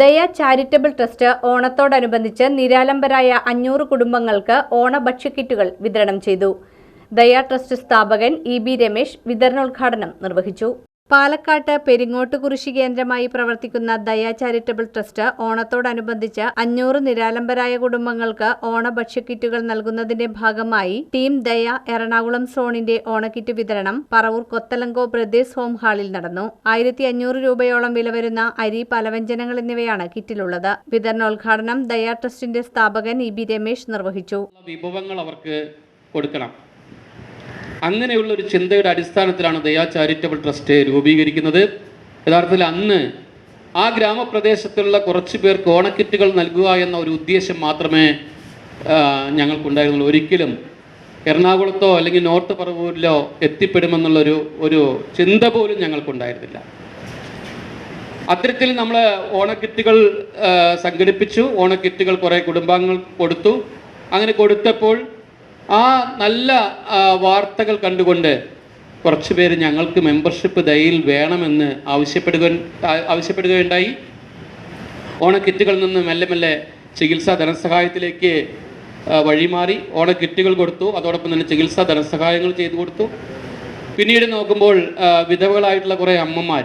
ദയ charitable trust ഓണത്തോടനുബന്ധിച്ച് നിരാലംബരായ അഞ്ഞൂറ് കുടുംബങ്ങൾക്ക് ഓണ ഭക്ഷ്യക്കിറ്റുകൾ വിതരണം ചെയ്തു. ദയ ട്രസ്റ്റ് സ്ഥാപകൻ ഇ ബി രമേശ് വിതരണോദ്ഘാടനം നിർവഹിച്ചു. പാലക്കാട്ട് പെരിങ്ങോട്ട് കുരിശി കേന്ദ്രമായി പ്രവർത്തിക്കുന്ന ദയാ ചാരിറ്റബിൾ ട്രസ്റ്റ് ഓണത്തോടനുബന്ധിച്ച് അഞ്ഞൂറ് നിരാലംബരായ കുടുംബങ്ങൾക്ക് ഓണ ഭക്ഷ്യക്കിറ്റുകൾ നൽകുന്നതിന്റെ ഭാഗമായി ടീം ദയ എറണാകുളം സോണിന്റെ ഓണക്കിറ്റ് വിതരണം പറവൂർ കൊത്തലങ്കോ ബ്രദേഴ്സ് ഹോം ഹാളിൽ നടന്നു. ആയിരത്തി അഞ്ഞൂറ് രൂപയോളം വില വരുന്ന അരി പലവ്യഞ്ജനങ്ങൾ എന്നിവയാണ് കിറ്റിലുള്ളത്. വിതരണോദ്ഘാടനം ദയാ ട്രസ്റ്റിന്റെ സ്ഥാപകൻ ഇ ബി രമേശ് നിർവഹിച്ചു. വിഭവങ്ങൾ അവർക്ക് കൊടുക്കണം. അങ്ങനെയുള്ള ഒരു ചിന്തയുടെ അടിസ്ഥാനത്തിലാണ് ദയാ ചാരിറ്റബിൾ ട്രസ്റ്റ് രൂപീകരിക്കുന്നത്. യഥാർത്ഥത്തിൽ അന്ന് ആ ഗ്രാമപ്രദേശത്തുള്ള കുറച്ച് പേർക്ക് ഓണക്കിറ്റുകൾ നൽകുക എന്ന ഒരു ഉദ്ദേശം മാത്രമേ ഞങ്ങൾക്കുണ്ടായിരുന്നുള്ളൂ. ഒരിക്കലും എറണാകുളത്തോ അല്ലെങ്കിൽ നോർത്ത് പറവൂരിലോ എത്തിപ്പെടുമെന്നുള്ളൊരു ഒരു ചിന്ത പോലും ഞങ്ങൾക്കുണ്ടായിരുന്നില്ല. അത്തരത്തിൽ നമ്മൾ ഓണക്കിറ്റുകൾ സംഘടിപ്പിച്ചു. ഓണക്കിറ്റുകൾ കുറേ കുടുംബാംഗങ്ങൾ കൊടുത്തു. അങ്ങനെ കൊടുത്തപ്പോൾ ആ നല്ല വാർത്തകൾ കണ്ടുകൊണ്ട് കുറച്ച് പേര് ഞങ്ങൾക്ക് മെമ്പർഷിപ്പ് ദയയിൽ വേണമെന്ന് ആവശ്യപ്പെടുക ആവശ്യപ്പെടുകയുണ്ടായി. ഓണക്കിറ്റുകളിൽ നിന്ന് മെല്ലെ മെല്ലെ ചികിത്സാ ധനസഹായത്തിലേക്ക് വഴിമാറി. ഓണക്കിറ്റുകൾ കൊടുത്തു അതോടൊപ്പം തന്നെ ചികിത്സാ ധനസഹായങ്ങൾ ചെയ്തു കൊടുത്തു. പിന്നീട് നോക്കുമ്പോൾ വിധവകളായിട്ടുള്ള കുറേ അമ്മമാർ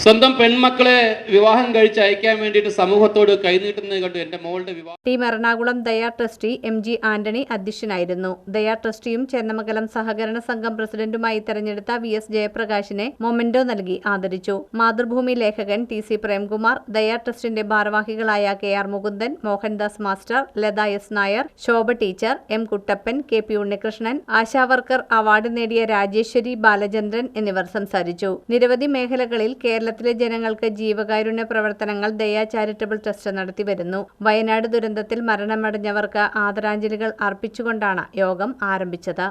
സ്വന്തം പെൺമക്കളെ വിവാഹം കഴിച്ച് അയക്കാൻ വേണ്ടിയിട്ട് സമൂഹത്തോട് കൈനീട്ടുന്നത് കണ്ടു എന്റെ മോളുടെ വിവാഹം. Team Ernakulam Daya trustee M G Antony അധ്യക്ഷനായിരുന്നു. ദയാ ട്രസ്റ്റിയും ചേന്നമംഗലം സഹകരണ സംഘം പ്രസിഡന്റുമായി തെരഞ്ഞെടുത്ത വി എസ് ജയപ്രകാശിനെ മൊമെന്റോ നൽകി ആദരിച്ചു. മാതൃഭൂമി ലേഖകൻ ടി സി പ്രേംകുമാർ ദയാ ട്രസ്റ്റിന്റെ ഭാരവാഹികളായ K R Mukundan Mohandas master Latha S Nair Shobha teacher M Kuttappan K P Unnikrishnan Asha worker award നേടിയ രാജേശ്വരി ബാലചന്ദ്രൻ എന്നിവർ സംസാരിച്ചു. നിരവധി മേഖലകളിൽ കേരളത്തിലെ ജനങ്ങൾക്ക് ജീവകാരുണ്യ പ്രവർത്തനങ്ങൾ ദയാ ചാരിറ്റബിൾ ട്രസ്റ്റ് നടത്തിവരുന്നു വയനാട് ദുരന്തത്തിൽ മരണമടഞ്ഞവർക്ക് ആദരാഞ്ജലികൾ അർപ്പിച്ചുകൊണ്ടാണ് യോഗം ആരംഭിച്ചത്.